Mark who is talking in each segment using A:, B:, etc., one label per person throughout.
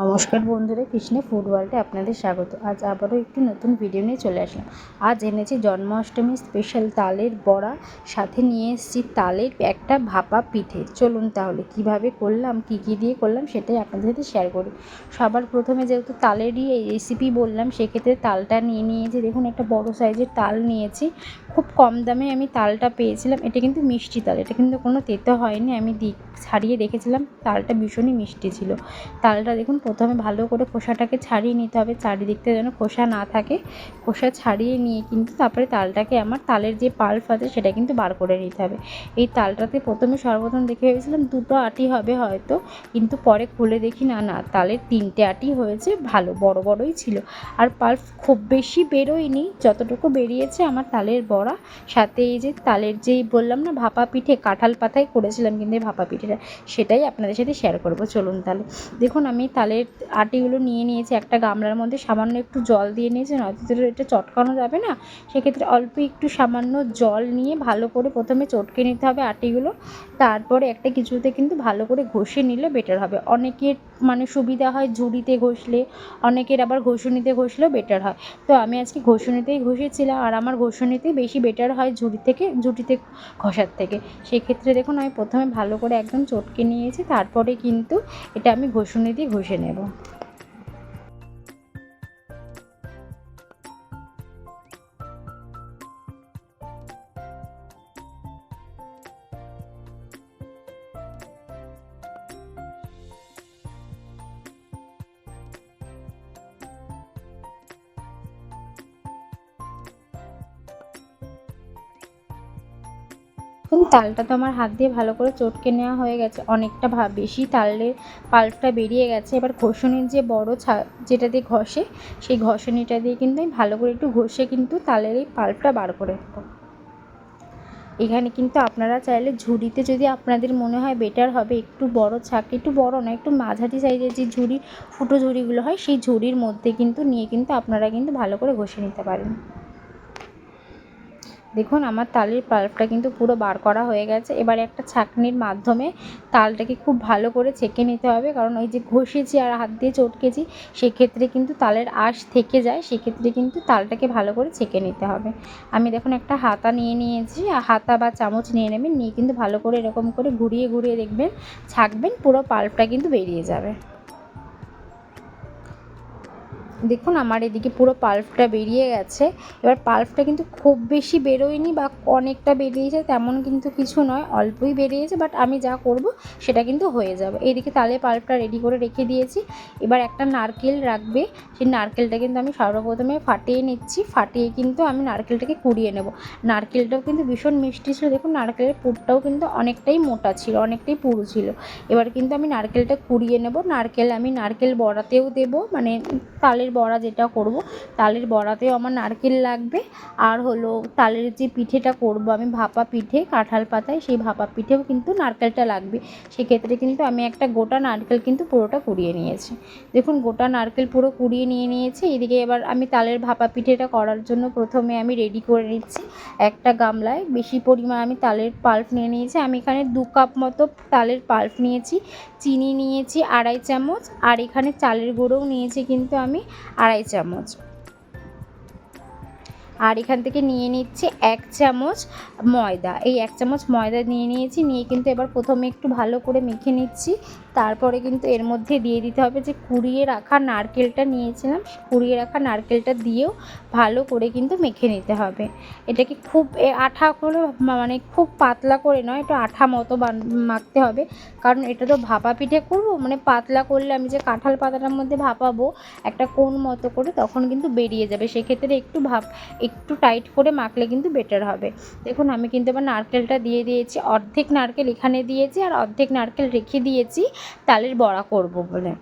A: নমস্কার বন্ধুরা, কৃষ্ণা ফুড আপনাদের স্বাগত। আজ আবারও একটি নতুন ভিডিও নিয়ে চলে আসলাম। আজ এনেছি জন্মাষ্টমী স্পেশাল তালের বড়া, সাথে নিয়ে এসেছি তালের একটা ভাপা পিঠে। চলুন তাহলে, কীভাবে করলাম, কি কি দিয়ে করলাম, সেটাই আপনাদের সাথে শেয়ার করি। সবার প্রথমে যেহেতু তালেরই এই রেসিপি বললাম, সেক্ষেত্রে তালটা নিয়ে নিয়েছি। দেখুন, একটা বড় সাইজের তাল নিয়েছি। খুব কম দামে আমি তালটা পেয়েছিলাম। এটা কিন্তু মিষ্টি তাল, এটা কিন্তু কোনো তেতো হয়নি। আমি দি ছাড়িয়ে দেখেছিলাম তালটা ভীষণই মিষ্টি ছিল। তালটা দেখুন প্রথমে ভালো করে খোসাটাকে ছাড়িয়ে নিতে হবে, চারিদিকটা যেন খোসা না থাকে। খোসা ছাড়িয়ে নিয়ে কিন্তু তারপরে তালটাকে আমার তালের যে পাল্প আছে সেটা কিন্তু বার করে নিতে হবে। এই তালটাতে প্রথমে সর্বপ্রথম দেখে ভেবেছিলাম দুটো আটি হবে হয়তো, কিন্তু পরে খুলে দেখি না না, তালের তিনটে আটি হয়েছে, ভালো, বড় বড়ই ছিল। আর পাল্প খুব বেশি বেরোয়নি, যতটুকু বেরিয়েছে আমার তালের বড়া। সাথে এই যে তালের যেই বললাম না, ভাপা পিঠে, কাঁঠাল পাতায় করেছিলাম কিন্তু এই ভাপা পিঠেটা, সেটাই আপনাদের সাথে শেয়ার করব। চলুন তাহলে। দেখুন, আমি তালের আটিগুলো নিয়ে নিয়েছি, একটা গামলার মধ্যে সামান্য একটু জল দিয়ে নিয়েছি, নয়তো এটা চটকানো যাবে না। সেক্ষেত্রে অল্প একটু সামান্য জল নিয়ে ভালো করে প্রথমে চটকে নিতে হবে আটিগুলো, তারপরে একটা কিছুতে কিন্তু ভালো করে ঘষে নিলে বেটার হবে। অনেকের মানে সুবিধা হয় ঝুড়িতে ঘষলে, অনেকের আবার ঘষুনিতে ঘষলেও বেটার হয়। তো আমি আজকে ঘষুনিতেই ঘষেছিলাম, আর আমার ঘষুনিতেই বেশি বেটার হয় ঝুড়ি থেকে, ঝুড়িতে ঘষার থেকে। সেক্ষেত্রে দেখুন, আমি প্রথমে ভালো করে একদম চটকে নিয়েছি, তারপরে কিন্তু এটা আমি ঘষুনি ঘষে নেব তালটা তো আমার হাত দিয়ে ভালো করে চটকে নেওয়া হয়ে গেছে। অনেকটা ভা, বেশি তালের পাল্পটা বেরিয়ে গেছে। এবার ঘষণির যে বড় ছা, যেটা দিয়ে ঘষে, সেই ঘষণিটা দিয়ে কিন্তু আমি ভালো করে একটু ঘষে কিন্তু তালের এই পাল্পটা বার করে দেবো এখানে কিন্তু আপনারা চাইলে ঝুড়িতে যদি আপনাদের মনে হয় বেটার হবে, একটু বড় ছাক, একটু বড় না একটু মাঝারি সাইজের যে ঝুড়ি, ফুটো ঝুড়িগুলো হয়, সেই ঝুড়ির মধ্যে কিন্তু নিয়ে কিন্তু আপনারা কিন্তু ভালো করে ঘষে নিতে পারেন। দেখুন, আমার তালের পাল্পটা কিন্তু পুরো বার করা হয়ে গেছে। এবার একটা ছাঁকনির মাধ্যমে তালটাকে খুব ভালো করে ছেঁকে নিতে হবে, কারণ ওই যে ঘষেছি আর হাত দিয়ে চটকেছি, সেক্ষেত্রে কিন্তু তালের আঁশ থেকে যায়, সেক্ষেত্রে কিন্তু তালটাকে ভালো করে ছেঁকে নিতে হবে। আমি দেখুন, একটা হাতা নিয়ে নিয়েছি হাতা বা চামচ নিয়ে নেবেন, নিয়ে কিন্তু ভালো করে এরকম করে ঘুরিয়ে ঘুরিয়ে দেখবেন, ছাঁকবেন, পুরো পাল্পটা কিন্তু বেরিয়ে যাবে। দেখুন, আমার এদিকে পুরো পাল্পটা বেরিয়ে গেছে। এবার পাল্পটা কিন্তু খুব বেশি বেরোয়নি বা অনেকটা বেরিয়েছে, তেমন কিন্তু কিছু নয়, অল্পই বেরিয়েছে বাট আমি যা করব সেটা কিন্তু হয়ে যাবে। এদিকে তালে পাল্পটা রেডি করে রেখে দিয়েছি। এবার একটা নারকেল রাখবে। সেই নারকেলটা কিন্তু আমি সর্বপ্রথমে ফাটিয়ে নিচ্ছি। ফাটিয়ে কিন্তু আমি নারকেলটাকে কুড়িয়ে নেব। নারকেলটাও কিন্তু ভীষণ মিষ্টি ছিল। দেখুন, নারকেলের পুরটাও কিন্তু অনেকটাই মোটা ছিল, অনেকটাই পুরু ছিল। এবার কিন্তু আমি নারকেলটা কুড়িয়ে নেব। নারকেল, আমি নারকেল বড়াতেও দেবো মানে তালের বড়া যেটা করব, তালের বড়াতেও আমার নারকেল লাগবে। আর হলো তালের যে পিঠেটা করব আমি, ভাপা পিঠে, কাঁঠাল পাতায়, সেই ভাপা পিঠেও কিন্তু নারকেলটা লাগবে। সেক্ষেত্রে কিন্তু আমি একটা গোটা নারকেল কিন্তু পুরোটা কুড়িয়ে নিয়েছি। দেখুন, গোটা নারকেল পুরো কুড়িয়ে নিয়ে নিয়েছি। এদিকে এবার আমি তালের ভাপা পিঠেটা করার জন্য প্রথমে আমি রেডি করে নিচ্ছি। একটা গামলায় বেশি পরিমাণ আমি তালের পাল্প নিয়ে নিয়েছি। আমি এখানে দু কাপ মতো তালের পাল্প নিয়েছি, চিনি নিয়েছি আড়াই চামচ। আর এখানে চালের গুঁড়োও নিয়েছি কিন্তু আমি। আড়াই চামচ। আর এখান থেকে নিয়ে নিচ্ছি এক চামচ ময়দা। এই এক চামচ ময়দা নিয়ে নিয়েছি, নিয়ে কিন্তু এবার প্রথমে একটু ভালো করে মেখে নিচ্ছি। তারপরে কিন্তু এর মধ্যে দিয়ে দিতে হবে যে কুড়িয়ে রাখা নারকেলটা নিয়েছিলাম, কুড়িয়ে রাখা নারকেলটা দিয়েও ভালো করে কিন্তু মেখে নিতে হবে। এটাকে খুব আঠা করে মানে খুব পাতলা করে নয়, একটু আঠা মতো মাখতে হবে। কারণ এটা তো ভাপা পিঠে করব মানে পাতলা করলে আমি যে কাঁঠাল পাতাটার মধ্যে ভাপাবো, একটা কোন মতো করে তখন কিন্তু বেরিয়ে যাবে। সেক্ষেত্রে একটু ভাপ একটু টাইট করে মাখলে কিন্তু বেটার হবে। দেখুন, আমি কিন্তু এবার নারকেলটা দিয়ে দিয়েছি, অর্ধেক নারকেল এখানে দিয়েছি আর অর্ধেক নারকেল রেখে দিয়েছি, তালের বড়া করব বলে।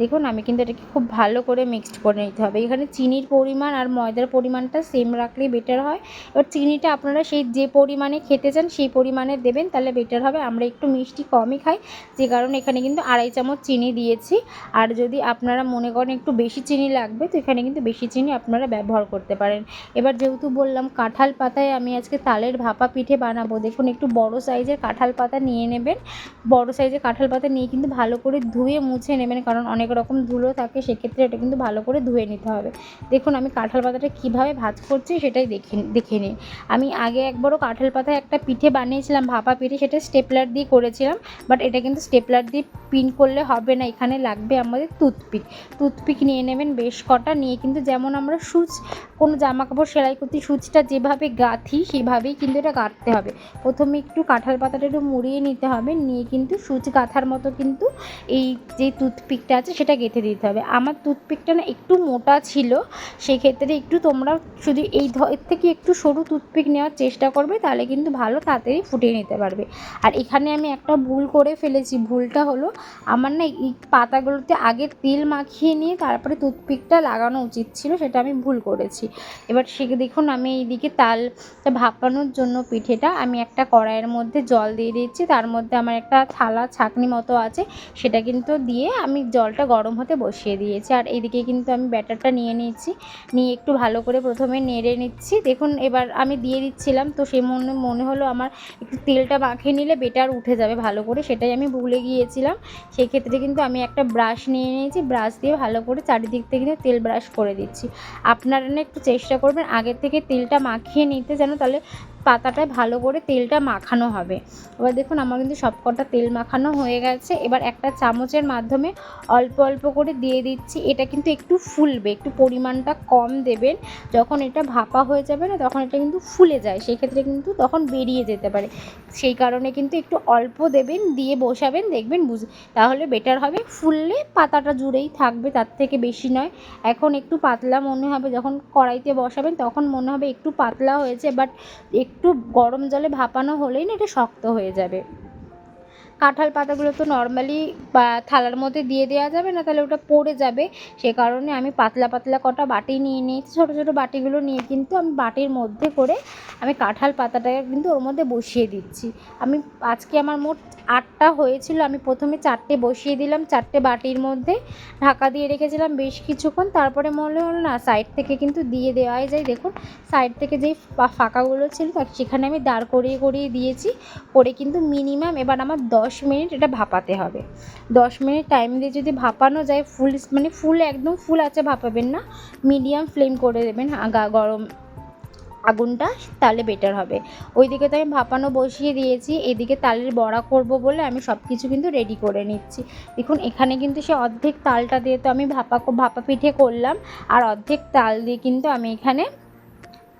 A: দেখুন, আমি কিন্তু এটাকে খুব ভালো করে মিক্সড করে নিতে হবে। এখানে চিনির পরিমাণ আর ময়দার পরিমাণটা সেম রাখলেই বেটার হয়। এবার চিনিটা আপনারা সেই যে পরিমাণে খেতে চান, সেই পরিমাণে দেবেন, তাহলে বেটার হবে। আমরা একটু মিষ্টি কমই খাই, যে কারণে এখানে কিন্তু আড়াই চামচ চিনি দিয়েছি। আর যদি আপনারা মনে করেন একটু বেশি চিনি লাগবে, তো এখানে কিন্তু বেশি চিনি আপনারা ব্যবহার করতে পারেন। এবার যেহেতু বললাম কাঁঠাল পাতায় আমি আজকে তালের ভাপা পিঠে বানাবো, দেখুন একটু বড় সাইজের কাঁঠাল পাতা নিয়ে নেবেন। বড় সাইজের কাঁঠাল পাতা নিয়ে কিন্তু ভালো করে ধুয়ে মুছে নেবেন, কারণ অনেক রকম ধুলো থাকে, সেক্ষেত্রে এটা কিন্তু ভালো করে ধুয়ে নিতে হবে। দেখুন, আমি কাঁঠাল পাতাটা কীভাবে ভাজ করছি সেটাই দেখে দেখে নিন আমি আগে একবারও কাঁঠাল পাতায় একটা পিঠে বানিয়েছিলাম, ভাপা পিঠে, সেটা স্টেপলার দিয়ে করেছিলাম বাট এটা কিন্তু স্টেপলার দিয়ে পিন করলে হবে না, এখানে লাগবে আমাদের টুথপিক। টুথপিক নিয়ে নেবেন বেশ কটা, নিয়ে কিন্তু যেমন আমরা সুচ, কোনো জামা কাপড় সেলাই করতে সুচটা যেভাবে গাঁথি, সেভাবেই কিন্তু এটা গাঁথতে হবে। প্রথমে একটু কাঁঠাল পাতাটা একটু মুড়িয়ে নিতে হবে, নিয়ে কিন্তু সুচ গাঁথার মতো কিন্তু এই যে টুথপিকটা আছে সেটা গেঁথে দিতে হবে। আমার টুথপিকটা না একটু মোটা ছিল সেই ক্ষেত্রে একটু তোমরা শুধু এই এর থেকে একটু সরু টুথপিক নেওয়ার চেষ্টা করবে, তাহলে কিন্তু ভালো তাড়াতাড়ি ফুটিয়ে নিতে পারবে। আর এখানে আমি একটা ভুল করে ফেলেছি, ভুলটা হলো আমার না এই পাতাগুলোতে আগে তেল মাখিয়ে নিয়ে তারপরে টুথপিকটা লাগানো উচিত ছিল, সেটা আমি ভুল করেছি। এবার সে, দেখুন আমি এইদিকে তালটা ভাপানোর জন্য পিঠেটা আমি একটা কড়াইয়ের মধ্যে জল দিয়ে দিচ্ছি, তার মধ্যে আমার একটা থালা ছাঁকনি মতো আছে, সেটা কিন্তু দিয়ে আমি জলটা গরম হতে বসিয়ে দিয়েছি। আর এইদিকে কিন্তু আমি ব্যাটারটা নিয়ে নিয়েছি। নিয়ে একটু ভালো করে প্রথমে নেড়ে নিচ্ছি। দেখুন, এবার আমি দিয়ে দিচ্ছিলাম, তো সে মনে মনে হলো আমার একটু তেলটা মাখিয়ে নিলে বেটার উঠে যাবে ভালো করে, সেটাই আমি ভুলে গিয়েছিলাম। সেই ক্ষেত্রে কিন্তু আমি একটা ব্রাশ নিয়ে নিয়েছি, ব্রাশ দিয়ে ভালো করে চারিদিক থেকে কিন্তু তেল ব্রাশ করে দিচ্ছি। আপনারা না একটু চেষ্টা করবেন আগের থেকে তেলটা মাখিয়ে নিতে যেন তাহলে পাতাটায় ভালো করে তেলটা মাখানো হবে। এবার দেখুন আমার কিন্তু সবকটা তেল মাখানো হয়ে গেছে। এবার একটা চামচের মাধ্যমে অল্প অল্প করে দিয়ে দিচ্ছি। এটা কিন্তু একটু ফুলবে, একটু পরিমাণটা কম দেবেন। যখন এটা ভাপা হয়ে যাবে না, তখন এটা কিন্তু ফুলে যায়। সেই ক্ষেত্রে কিন্তু তখন বেরিয়ে যেতে পারে। সেই কারণে কিন্তু একটু অল্প দেবেন, দিয়ে বসাবেন, দেখবেন বুঝ, তাহলে বেটার হবে। ফুললে পাতাটা জুড়েই থাকবে, তার থেকে বেশি নয়। এখন একটু পাতলা মনে হবে। যখন কড়াইতে বসাবেন, তখন মনে হবে একটু পাতলা হয়েছে। বাট একটু গরম জলে ভাপানো হলেই না এটা শক্ত হয়ে যাবে। কাঁঠাল পাতাগুলো তো নর্মালি থালার মধ্যে দিয়ে দেওয়া যাবে না, তাহলে ওটা পড়ে যাবে। সে কারণে আমি পাতলা পাতলা কটা বাটি নিয়ে নিয়েছি, ছোটো ছোটো বাটিগুলো নিয়ে কিন্তু আমি বাটির মধ্যে করে আমি কাঁঠাল পাতাটাকে কিন্তু ওর মধ্যে বসিয়ে দিচ্ছি। আমি আজকে আমার মোট আটটা হয়েছিল, আমি প্রথমে চারটে বসিয়ে দিলাম, চারটে বাটির মধ্যে ঢাকা দিয়ে রেখেছিলাম বেশ কিছুক্ষণ, তারপরে মনে হলো না সাইড থেকে কিন্তু দিয়ে দেওয়াই যায়। দেখুন সাইড থেকে যেই ফাঁকাগুলো ছিল, সেখানে আমি দাঁড় করিয়ে করিয়ে দিয়েছি, করে কিন্তু মিনিমাম এবার আমার দশ মিনিট এটা ভাপাতে হবে। দশ মিনিট টাইম দিয়ে যদি ভাপানো যায় ফুল মানে ফুল একদম ফুল আছে ভাপাবেন না। মিডিয়াম ফ্লেম করে দেবেন গরম আগুনটা, তাহলে বেটার হবে। ওইদিকে তো আমি ভাপানো বসিয়ে দিয়েছি, এদিকে তালের বড়া করব বলে আমি সব কিছু কিন্তু রেডি করে নিচ্ছি। দেখুন, এখানে কিন্তু সে অর্ধেক তালটা দিয়ে তো আমি ভাপা ভাপা পিঠে করলাম, আর অর্ধেক তাল দিয়ে কিন্তু আমি এখানে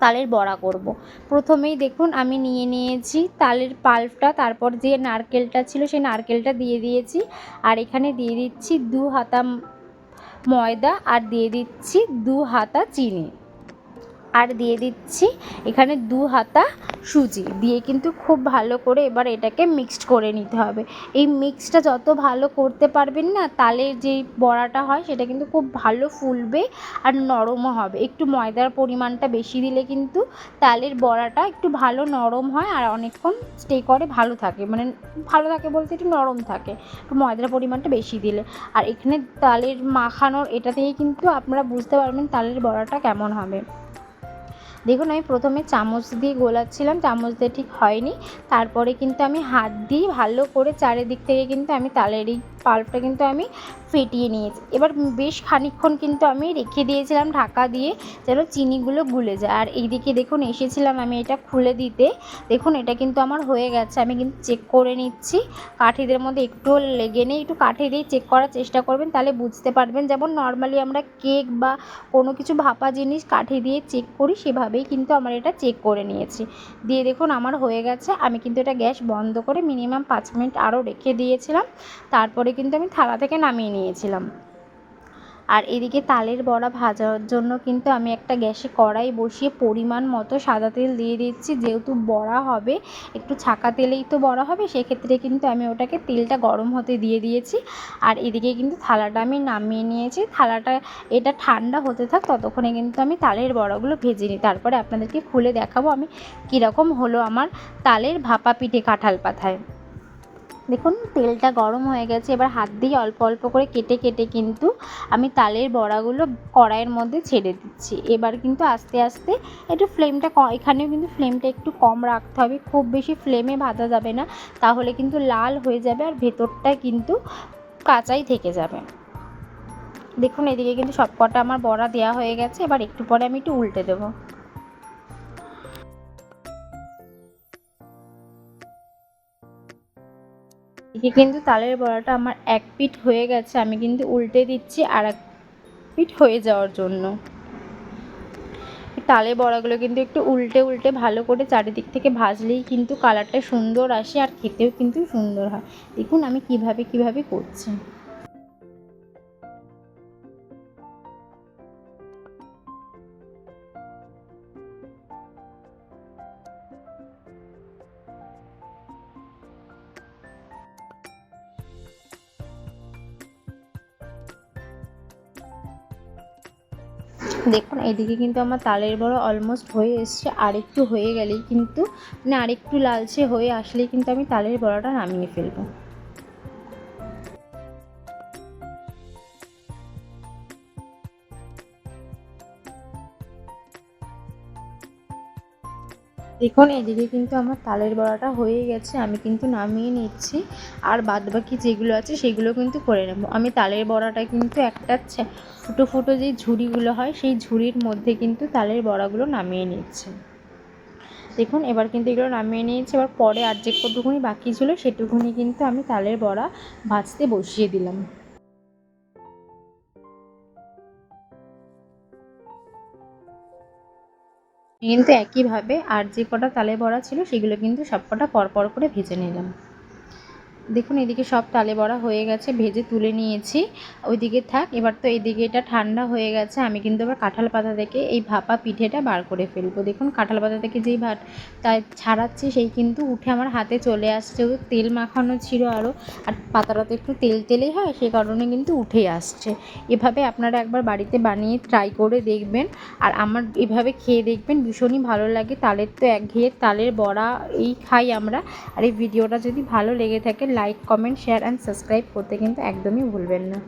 A: তালের বড়া করব। প্রথমেই দেখুন আমি নিয়ে নিয়েছি তালের পাল্পটা, তারপর যে নারকেলটা ছিল সেই নারকেলটা দিয়ে দিয়েছি আর এখানে দিয়ে দিচ্ছি দু হাতা ময়দা আর দিয়ে দিচ্ছি দু হাতা চিনি আর দিয়ে দিচ্ছি এখানে দু হাতা সুজি। দিয়ে কিন্তু খুব ভালো করে এবার এটাকে মিক্সড করে নিতে হবে। এই মিক্সটা যত ভালো করতে পারবেন না, তালের যে বড়াটা হয়, সেটা কিন্তু খুব ভালো ফুলবে আর নরমও হবে। একটু ময়দার পরিমাণটা বেশি দিলে কিন্তু তালের বড়াটা একটু ভালো নরম হয় আর অনেকক্ষণ স্টে করে ভালো থাকে। মানে ভালো থাকে বলতে একটু নরম থাকে, একটু ময়দার পরিমাণটা বেশি দিলে। আর এখানে তালের মাখানোর, এটা থেকে কিন্তু আপনারা বুঝতে পারবেন তালের বড়াটা কেমন হবে। দেখুন, আমি প্রথমে চামচ দিয়ে গোলাচ্ছিলাম, চামচ দিয়ে ঠিক হয়নি। তারপরে কিন্তু আমি হাত দিয়ে ভালো করে চারিদিক থেকে কিন্তু আমি তালের এই পাল্পটা কিন্তু আমি ফেটিয়ে নিয়েছি। এবার বেশ খানিকক্ষণ কিন্তু আমি রেখে দিয়েছিলাম ঢাকা দিয়ে যেন চিনিগুলো গুলে যায়। আর এইদিকে দেখুন এসেছিলাম আমি এটা খুলে দিতে। দেখুন এটা কিন্তু আমার হয়ে গেছে, আমি কিন্তু চেক করে নিচ্ছি। কাঠিদের মধ্যে একটুও লেগে নেই, একটু কাঠি দিয়ে চেক করার চেষ্টা করবেন, তাহলে বুঝতে পারবেন। যেমন নর্মালি আমরা কেক বা কোনো কিছু ভাপা জিনিস কাঠি দিয়ে চেক করি, সেভাবেই কিন্তু আমার এটা চেক করে নিয়েছি। দিয়ে দেখুন আমার হয়ে গেছে, আমি কিন্তু এটা গ্যাস বন্ধ করে মিনিমাম পাঁচ মিনিট আরও রেখে দিয়েছিলাম। তারপরে কিন্তু আমি থালা থেকে নামিয়ে নিয়েছিলাম। আর এদিকে তালের বড়া ভাজার জন্য কিন্তু আমি একটা গ্যাসে কড়াই বসিয়ে পরিমাণ মতো সাদা তেল দিয়ে দিচ্ছি। যেহেতু বড়া হবে, একটু ছাকা তেলেই তো বড়া হবে, সেক্ষেত্রে কিন্তু আমি ওটাকে তেলটা গরম হতে দিয়ে দিয়েছি। আর এদিকে কিন্তু থালাটা আমি নামিয়ে নিয়েছি। থালাটা এটা ঠান্ডা হতে থাক, ততক্ষণে কিন্তু আমি তালের বড়াগুলো ভেজে নিই। তারপরে আপনাদেরকে খুলে দেখাবো আমি কীরকম হলো আমার তালের ভাপা পিঠে কাঁঠাল পাথায় দেখুন, তেলটা গরম হয়ে গেছে। এবার হাত দিয়ে অল্প অল্প করে কেটে কেটে কিন্তু আমি তালের বড়াগুলো কড়াইয়ের মধ্যে ছেড়ে দিচ্ছি। এবার কিন্তু আস্তে আস্তে একটু ফ্লেমটা এখানেও কিন্তু ফ্লেমটা একটু কম রাখতে হবে। খুব বেশি ফ্লেমে ভাজা যাবে না। তাহলে কিন্তু লাল হয়ে যাবে আর ভেতরটা কিন্তু কাঁচাই থেকে যাবে। দেখুন, এদিকে কিন্তু সব কটা আমার বড়া দেওয়া হয়ে গেছে। এবার একটু পরে আমি একটু উল্টে দেবো। এদিকে কিন্তু তালের বড়াটা আমার এক পিঠ হয়ে গেছে, আমি কিন্তু উল্টে দিচ্ছি আর এক পিঠ হয়ে যাওয়ার জন্য। তালে বড়াগুলো কিন্তু একটু উল্টে উল্টে ভালো করে চারিদিক থেকে ভাজলেই কিন্তু কালারটা সুন্দর আসে আর খেতেও কিন্তু সুন্দর হয়। দেখুন আমি কীভাবে কীভাবে করছি। দেখুন, এদিকে কিন্তু আমার তালের বড়া অলমোস্ট হয়ে এসছে, আরেকটু হয়ে গেলেই কিন্তু মানে আরেকটু লালচে হয়ে আসলেই কিন্তু আমি তালের বড়াটা নামিয়ে ফেলব। দেখুন এদিকে কিন্তু আমার তালের বড়াটা হয়ে গেছে, আমি কিন্তু নামিয়ে নিচ্ছি। আর বাদবাকি যেগুলো আছে সেগুলো কিন্তু করে নেব। আমি তালের বড়াটা কিন্তু একটা ফুটো ফুটো যে ঝুড়িগুলো হয়, সেই ঝুড়ির মধ্যে কিন্তু তালের বড়াগুলো নামিয়ে নিচ্ছে। দেখুন, এবার কিন্তু এগুলো নামিয়ে নিয়েছি। এবার পরে আর যে কতটুকুনি বাকি ছিল সেটুকুনি কিন্তু আমি তালের বড়া ভাজতে বসিয়ে দিলাম। কিন্তু একইভাবে আর যে কটা তালে বড়া ছিল, সেগুলো কিন্তু সব কটা পরপর করে ভেজে নিলাম। দেখুন, এদিকে সব তালে বড়া হয়ে গেছে, ভেজে তুলে নিয়েছি। ওইদিকে থাক, এবার তো এইদিকে এটা ঠান্ডা হয়ে গেছে, আমি কিন্তু এবার কাঁঠাল পাতা থেকে এই ভাপা পিঠেটা বার করে ফেলব। দেখুন, কাঁঠাল পাতা থেকে যেই ভাত তাই ছাড়াচ্ছি, সেই কিন্তু উঠে আমার হাতে চলে আসছে। তেল মাখানো ছিল আরও আর পাতাটা তো একটু তেল তেলেই হয়, সে কারণে কিন্তু উঠেই আসছে। এভাবে আপনারা একবার বাড়িতে বানিয়ে ট্রাই করে দেখবেন, আর আমার এভাবে খেয়ে দেখবেন, ভীষণই ভালো লাগে। তালের তো একঘেয়ে তালের বড়া এই খাই আমরা, আর এই ভিডিওটা যদি ভালো লেগে থাকে like comment share and subscribe করতে কিন্তু একদমই ভুলবেন না।